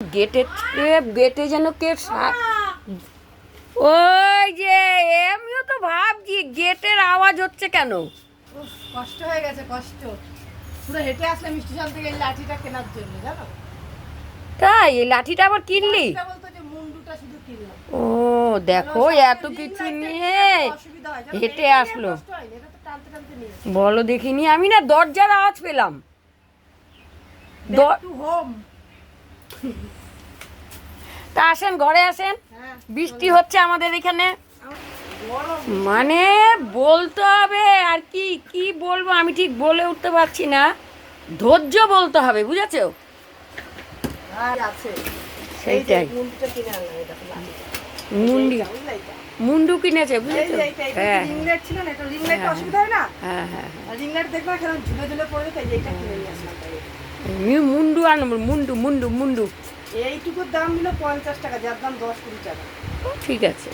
গেটে গেটে যেন কে ওই যে এমনিও তো ভাবছি গেটের আওয়াজ হচ্ছে কেন? কষ্ট হয়ে গেছে কষ্ট। পুরো হেঁটে আসলাম স্টেশন থেকে এই লাঠিটা কেনার জন্য জানো? তাই? এই লাঠিটা আবার কিনলি? ও দেখো এত কিছু নিয়ে? হেঁটে আসলো। বলো দেখিনি আমি না দরজার আওয়াজ পেলাম। হোম তা আসেন ঘরে আসেন। হ্যাঁ বৃষ্টি হচ্ছে আমাদের এখানে। মানে বলতে হবে আর কি কি বলব আমি ঠিক বলে উঠতে পারছি না। ধৈর্য বলতে হবে বুঝেছ? সেইটাই। মুন্ডি? মুন্ডু কিনেছে বুঝেছ? হ্যাঁ। অসুবিধা হয় না? হ্যাঁ হ্যাঁ আর মুন্ডু আনব মুন্ডু মুন্ডু মুন্ডু। এইটুকুর দাম নিল পঞ্চাশ টাকা যার দাম দশ কুড়ি টাকা। ও, ঠিক আছে।